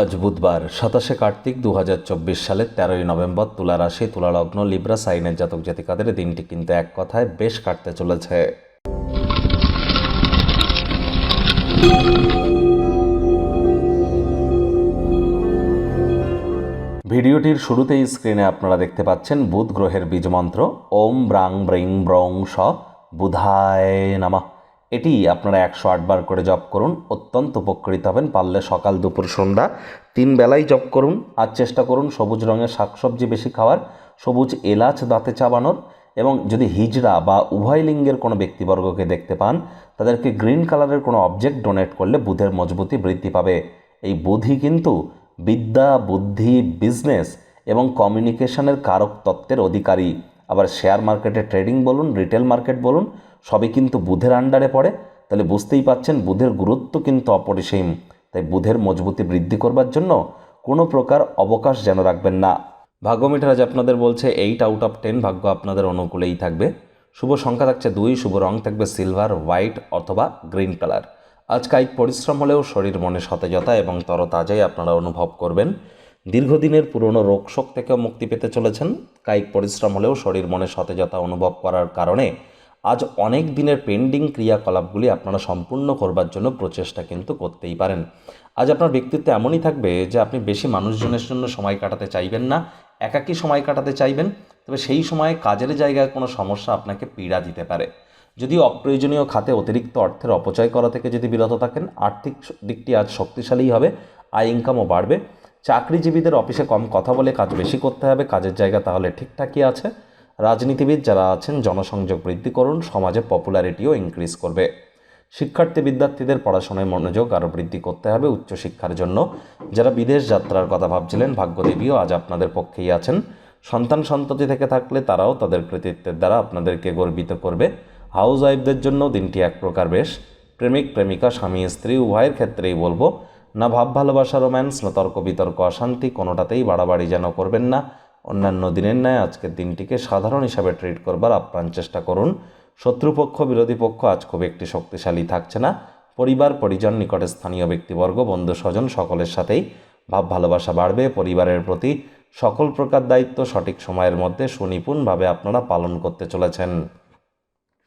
আজ বুধবার, সাতাশে কার্তিক দু হাজার চব্বিশ সালের তেরোই নভেম্বর তুলা রাশি, তুলা লগ্ন, লিব্রা, সাইনের জাতক জাতিকাদের দিনটি কিন্তু এক কথায় বেশ কাটতে চলেছে। ভিডিওটির শুরুতেই স্ক্রিনে আপনারা দেখতে পাচ্ছেন বুধ গ্রহের বীজমন্ত্র, ওম ব্রাং ব্রিং ব্রং স বুধায় নামা। এটি আপনারা একশো আটবার করে জপ করুন, অত্যন্ত উপকৃত হবেন। পারলে সকাল, দুপুর, সন্ধ্যা তিন বেলায় জপ করুন। আর চেষ্টা করুন সবুজ রঙের শাকসবজি বেশি খাওয়ার, সবুজ এলাচ দাঁতে চাবানোর এবং যদি হিজড়া বা উভয় লিঙ্গের কোনো ব্যক্তিবর্গকে দেখতে পান, তাদেরকে গ্রিন কালারের কোনো অবজেক্ট ডোনেট করলে বুধের মজবুতি বৃদ্ধি পাবে। এই বুধই কিন্তু বিদ্যা, বুদ্ধি, বিজনেস এবং কমিউনিকেশনের কারক তত্ত্বের অধিকারী। আবার শেয়ার মার্কেটে ট্রেডিং বলুন, রিটেল মার্কেট বলুন, সবই কিন্তু বুধের আন্ডারে পড়ে। তাহলে বুঝতেই পাচ্ছেন বুধের গুরুত্ব কিন্তু অপরিসীম। তাই বুধের মজবুতি বৃদ্ধি করবার জন্য কোনো প্রকার অবকাশ যেন রাখবেন না। ভাগ্যমিটার আজ আপনাদের বলছে এইট আউট অফ টেন ভাগ্য আপনাদের অনুকূলেই থাকবে। শুভ সংখ্যা থাকছে দুই, শুভ রং থাকবে সিলভার হোয়াইট অথবা গ্রিন কালার আজ কায়িক পরিশ্রম হলেও শরীর মনে সতেজতা এবং তরতাজাই আপনারা অনুভব করবেন। দীর্ঘদিনের পুরনো রোগশোক থেকেও মুক্তি পেতে চলেছেন। কায়িক পরিশ্রম হলেও শরীর মনে সতেজতা অনুভব করার কারণে আজ অনেক দিনের পেন্ডিং ক্রিয়াকলাপগুলি আপনারা সম্পূর্ণ করবার জন্য প্রচেষ্টা কিন্তু করতেই পারেন। আজ আপনার ব্যক্তিত্ব এমনই থাকবে যে আপনি বেশি মানুষজনের জন্য সময় কাটাতে চাইবেন না, একাকী সময় কাটাতে চাইবেন, তবে সেই সময়ে কাজের জায়গায় কোনো সমস্যা আপনাকে পীড়া দিতে পারে। যদি অপ্রয়োজনীয় খাতে অতিরিক্ত অর্থের অপচয় করা থেকে যদি বিরত থাকেন, আর্থিক দিকটি আজ শক্তিশালী হবে আয় ইনকামও বাড়বে। চাকরিজীবীদের অফিসে কম কথা বলে কাজ বেশি করতে হবে, কাজের জায়গা তাহলে ঠিকঠাকই আছে। রাজনীতিবিদ যারা আছেন, জনসংযোগ বৃদ্ধি করুন, সমাজে পপুলারিটিও ইনক্রিজ করবে। শিক্ষার্থী বিদ্যার্থীদের পড়াশোনায় মনোযোগ আরও বৃদ্ধি করতে হবে উচ্চশিক্ষার জন্য। যারা বিদেশ যাত্রার কথা ভাবছিলেন, ভাগ্যদেবীও আজ আপনাদের পক্ষেই আছেন। সন্তান সন্ততি থেকে থাকলে তারাও তাদের কৃতিত্বের দ্বারা আপনাদেরকে গর্বিত করবে। হাউস ওয়াইফদের জন্য দিনটি এক প্রকার বেশ। প্রেমিক, প্রেমিকা, স্বামী, স্ত্রী, উভয়ের ক্ষেত্রেই বলব না ভাব, ভালোবাসা রোম্যান্স না তর্ক, বিতর্ক, অশান্তি, কোনোটাতেই বাড়াবাড়ি যেন করবেন না। অন্যান্য দিনের ন্যায় আজকের দিনটিকে সাধারণ হিসাবে ট্রিট করবার আপ্রাণ চেষ্টা করুন। শত্রুপক্ষ, বিরোধী পক্ষ আজ খুব একটি শক্তিশালী থাকছে না। পরিবার, পরিজন, নিকটে স্থানীয় ব্যক্তিবর্গ, বন্ধু, স্বজন সকলের সাথেই ভাব, ভালোবাসা বাড়বে। পরিবারের প্রতি সকল প্রকার দায়িত্ব সঠিক সময়ের মধ্যে সুনিপুণভাবে আপনারা পালন করতে চলেছেন।